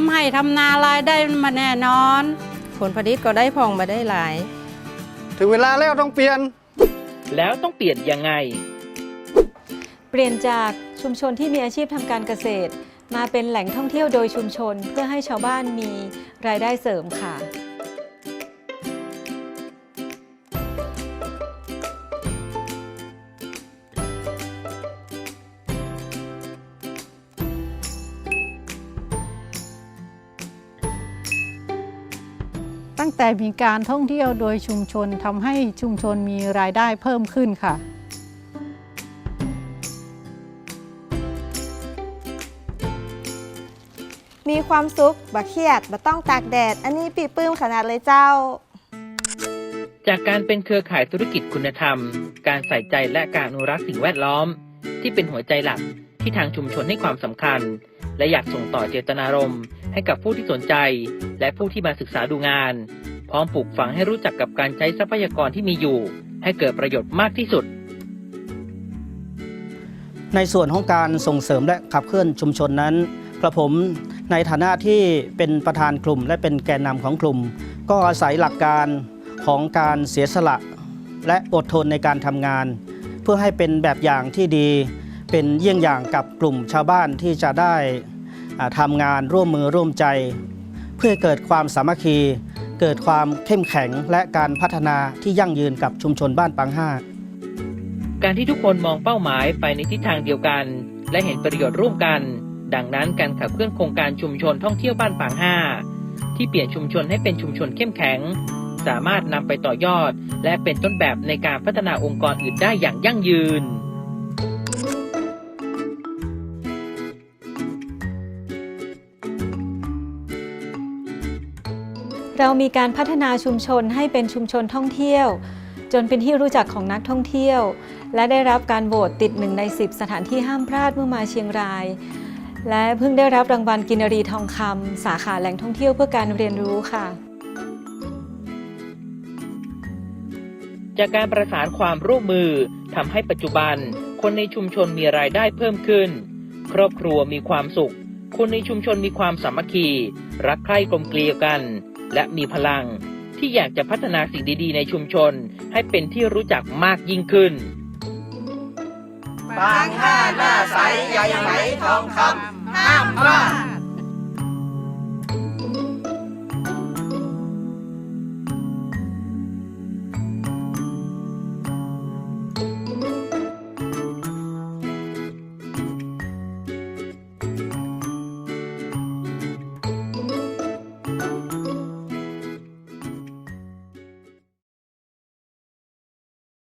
ำให้ทำนารายได้มาแน่นอน ผลผลิตก็ได้พองมาได้หลาย ถึงเวลาแล้วต้องเปลี่ยน แล้วต้องเปลี่ยนยังไง เปลี่ยนจากชุมชนที่มีอาชีพทำการเกษตร มาเป็นแหล่งท่องเที่ยวโดยชุมชน เพื่อให้ชาวบ้านมีรายได้เสริมค่ะ ตั้งแต่มีการท่องเที่ยวโดยชุมชนทำให้ชุมชนมีรายได้เพิ่มขึ้นค่ะ มีความสุขบ่เครียดบ่ต้องตากแดด อันนี้ปีปื้มขนาดเลยเจ้า จากการเป็นเครือข่ายธุรกิจคุณธรรม การใส่ใจและการอนุรักษ์สิ่งแวดล้อม ที่เป็นหัวใจหลักที่ทางชุมชนให้ความสำคัญ และอยากส่งต่อเจตนารมณ์ ให้กับผู้ที่สนใจ และผู้ที่มาศึกษาดูงาน พร้อมปลูกฝังให้รู้จักกับการใช้ทรัพยากรที่มีอยู่ ให้เกิดประโยชน์มากที่สุด ในส่วนของการส่งเสริมและขับเคลื่อนชุมชนนั้นกระผมในฐานะที่เป็นประธานกลุ่ม และเป็นแกนนำของกลุ่ม ก็อาศัยหลักการของการเสียสละ และอดทนในการทำงาน เพื่อให้เป็นแบบอย่างที่ดี เป็นเยี่ยงอย่างกับกลุ่มชาวบ้านที่จะได้ ทำงานร่วมมือร่วมใจ เพื่อเกิดความสามัคคี เกิดความเข้มแข็งและการพัฒนาที่ยั่งยืนกับชุมชนบ้านปังห้าการที่ทุกคนมองเป้าหมายไปในทิศทางเดียวกัน และเห็นประโยชน์ร่วมกัน ดังนั้นการขับเคลื่อนโครงการชุมชนท่องเที่ยวบ้านปางห้าที่เปลี่ยนชุมชนให้เป็นชุมชนเข้มแข็ง สามารถนำไปต่อยอด และเป็นต้นแบบในการพัฒนาองค์กรอื่นได้อย่างยั่งยืน เรามีการพัฒนาชุมชนให้เป็นชุมชนท่องเที่ยว จนเป็นที่รู้จักของนักท่องเที่ยว และได้รับการโหวตติดหนึ่งใน 10 สถานที่ห้ามพลาดเมื่อมาเชียงราย และเพิ่งได้รับรางวัลกินรีทองคำสาขาแหล่งท่องเที่ยวเพื่อการเรียนรู้ค่ะจากการประสานความร่วมมือทำให้ปัจจุบัน คนในชุมชนมีรายได้เพิ่มขึ้น ครอบครัวมีความสุข คนในชุมชนมีความสามัคคี รักใคร่กลมเกลียวกัน และมีพลัง ที่อยากจะพัฒนาสิ่งดีๆ ในชุมชน ให้เป็นที่รู้จักมากยิ่งขึ้น บางห้าหน้าใสใยไหมทองคำห้ามพลาด